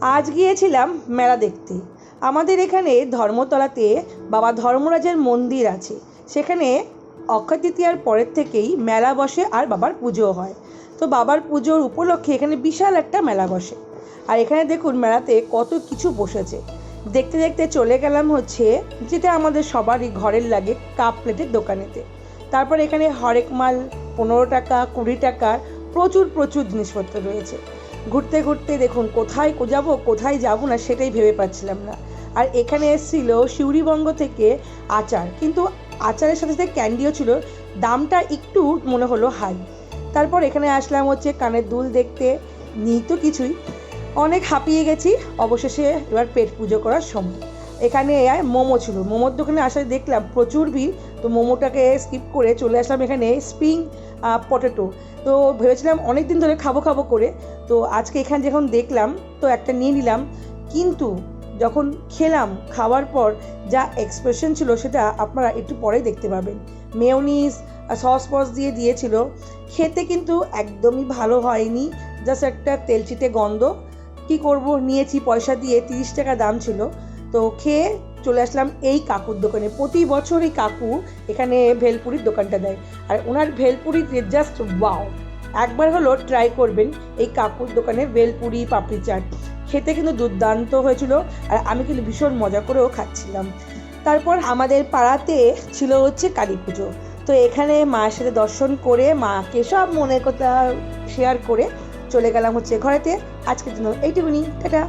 আজ গিয়েছিলাম মেলা দেখতে। আমাদের এখানে ধর্মতলাতে বাবা ধর্মরাজের মন্দির আছে। সেখানে অক্ষয় তৃতীয়ার পরের থেকেই মেলা বসে আর বাবার পুজো হয়। তো বাবার পুজোর উপলক্ষে এখানে বিশাল একটা মেলা বসে। আর এখানে দেখুন মেলাতে কত কিছু বসেছে। দেখতে দেখতে চলে গেলাম হচ্ছে যেটা আমাদের সবারই ঘরের লাগে কাপ প্লেটের দোকানেতে। তারপর এখানে হরেক মাল, পনেরো টাকা, কুড়ি টাকার প্রচুর প্রচুর জিনিসপত্র রয়েছে। ঘুরতে ঘুরতে দেখুন, কোথায় যাব কোথায় যাব না সেটাই ভেবে পাচ্ছিলাম না। আর এখানে এসেছিল শিউরিবঙ্গ থেকে আচার। কিন্তু আচারের সাথে সাথে ক্যান্ডিও ছিল, দামটা একটু মনে হলো হাই। তারপর এখানে আসলাম হচ্ছে কানের দুল দেখতে, নিই তো কিছুই। অনেক হাঁপিয়ে গেছি, অবশেষে এবার পেট পুজো করার সময়। এখানে মোমো ছিল। মোমোর দোকানে আসলে দেখলাম প্রচুর ভিড়, তো মোমোটাকে স্কিপ করে চলে আসলাম এখানে স্প্রিং পটেটো তো ভেবেছিলাম অনেক দিন ধরে খাব খাব করে, তো আজকে এখানে যখন দেখলাম, তো একটা নিয়ে নিলাম। কিন্তু যখন খেলাম, খাওয়ার পর যা এক্সপ্রেশন ছিল সেটা আপনারা একটু পরেই দেখতে পাবেন। মেয়নিজ সস ফস দিয়ে দিয়েছিল। খেতে কিন্তু একদমই ভালো হয়নি জাস্ট একটা তেলচিটে গন্ধ। কি করব? নিয়েছি পয়সা দিয়ে তিরিশ টাকা দাম ছিল। তো খেয়ে চলে আসলাম এই কাকুর দোকানে। প্রতি বছর এই কাকু এখানে ভেলপুরির দোকানটা দেয়। আর ওনার ভেলপুরিতে জাস্ট ওয়াও একবার হলো ট্রাই করবেন এই কাকুর দোকানে ভেলপুরি, পাপড়ি চাট। খেতে কিন্তু দুর্দান্ত হয়েছিল আর আমি কিন্তু ভীষণ মজা করেও খাচ্ছিলাম। তারপর আমাদের পাড়াতে ছিল হচ্ছে কালী পুজো। তো এখানে মায়ের সাথে দর্শন করে, মাকে সব মনের কথা শেয়ার করে চলে গেলাম হচ্ছে ঘরেতে। আজকের জন্য এইটুকুনি, টাটা।